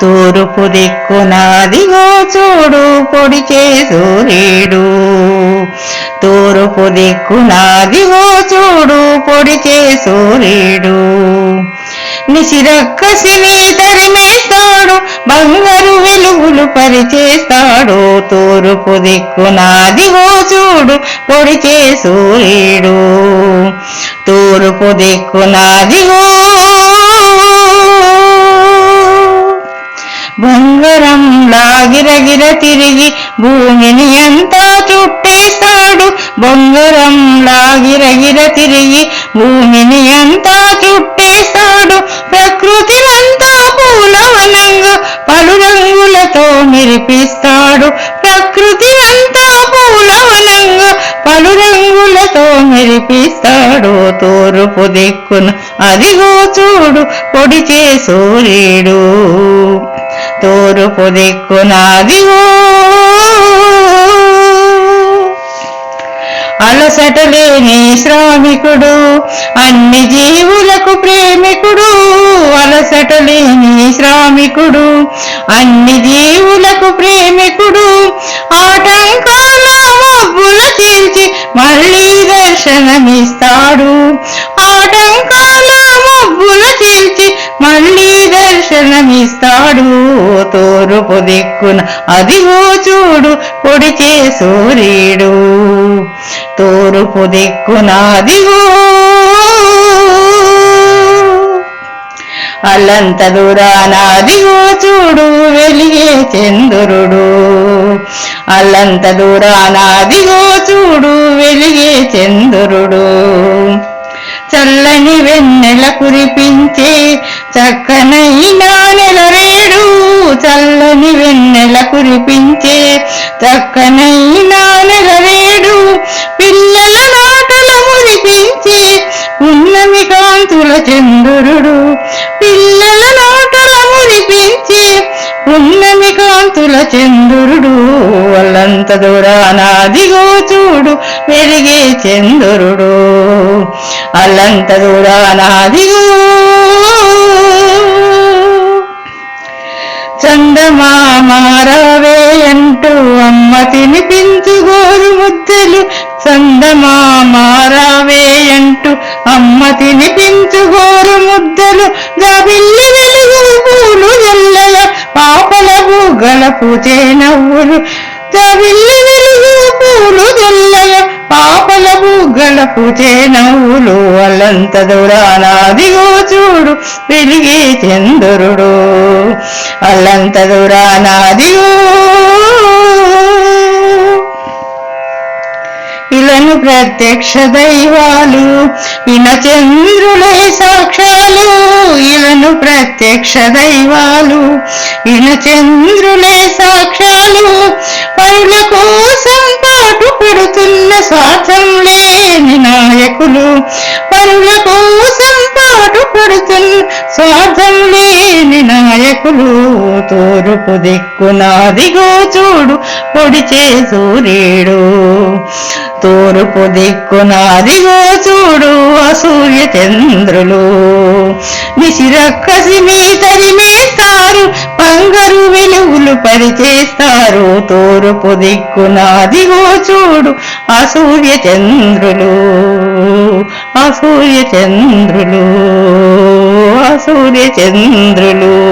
తూర్పు దిక్కునాదిగో చూడు పొడిచే సూర్యుడు తూర్పు దిక్కునాదిగో చూడు పొడిచే సూర్యుడు నిశిరక్కసిని తరిమేస్తాడు బంగారు వెలుగులు పరిచేస్తాడు. తూర్పు దిక్కునాదిగో చూడు పొడిచే సూర్యుడు తూర్పు దిక్కునాదిగో గిరగిర తిరిగి భూమిని అంతా చుట్టేశాడు. బొంగరం గిరగిర తిరిగి భూమిని అంతా చుట్టేస్తాడు ప్రకృతినంతా పూలవనంగా పలు రంగులతో మెరిపిస్తాడు. ప్రకృతినంతా పూలవనంగా పలు రంగులతో మెరిపిస్తాడు. తూర్పు దిక్కున అదిగో చూడు పొడిచే సూర్యుడు తూర్పు దిక్కునాదిగో అలసట లేని శ్రామికుడు అన్ని జీవులకు ప్రేమికుడు. అలసట లేని శ్రామికుడు అన్ని జీవులకు ప్రేమికుడు. ఆటంకాల మబ్బుల తీర్చి మళ్ళీ దర్శనమిస్తాడు. శరణమిస్తాడు తూర్పు దిక్కున అదిగో చూడు పొడిచే సూర్యుడు తూర్పు దిక్కున అదిగో అల్లంత దూరాన అదిగో చూడు వెలిగే చంద్రుడు. అల్లంత దూరాన అదిగో చూడు వెలిగే చంద్రుడు. చల్లని వెన్నెల కురిపించే చక్కనైన నెలరేడు చల్లని వెన్నెల కురిపించే. చక్కనైన నెలరేడు పిల్లల నాటల మురిపించే. ఉన్నమి కాంతుల చంద్రుడు పిల్లల నాటల మురిపించే. ఉన్నమి కాంతుల చంద్రుడు వాళ్ళంత దూరాన అదిగో చూడు వెలిగే చంద్రుడు. అల్లంత దూరాన చందమామారవే అంటూ అమ్మ తినిపించు గోరు ముద్దలు. చందమామారావే అంటూ అమ్మ తినిపించు గోరు ముద్దలు. జాబిల్లి వెలుగు పూలు ఎల్లల పాపల గల పూచే నవ్వులు జాబిల్లి వెలుగు పూలు ఎల్లల పాపల బుగ్గల పూచే అల్లంత దూరానాదిగో చూడు వెలిగే చంద్రుడు. అల్లంత దూరానాదిగో ఇలను ప్రత్యక్ష దైవాలు ఇన సాక్షాలు. ఇలను ప్రత్యక్ష దైవాలు ఇన సాక్షాలు. సాక్ష్యాలు కోసం పాటు పడుతున్న స్వార్థం లేని నాయకులు. పరుల కోసం పాటు పడుతున్న స్వార్థం లేని నాయకులు. తూర్పు దిక్కునాదిగో చూడు పొడిచే సూర్యుడు తూర్పు దిక్కునాదిగో చూడు అసూర్య చంద్రులు. నిశిరక్కసి మీ తరిమేస్తారు బంగారు పరిచేస్తారు పరిచేస్తారు తూర్పు దిక్కునాదిగో చూడు. అసూర్య చంద్రులు అసూర్య చంద్రులు అసూర్య చంద్రులు.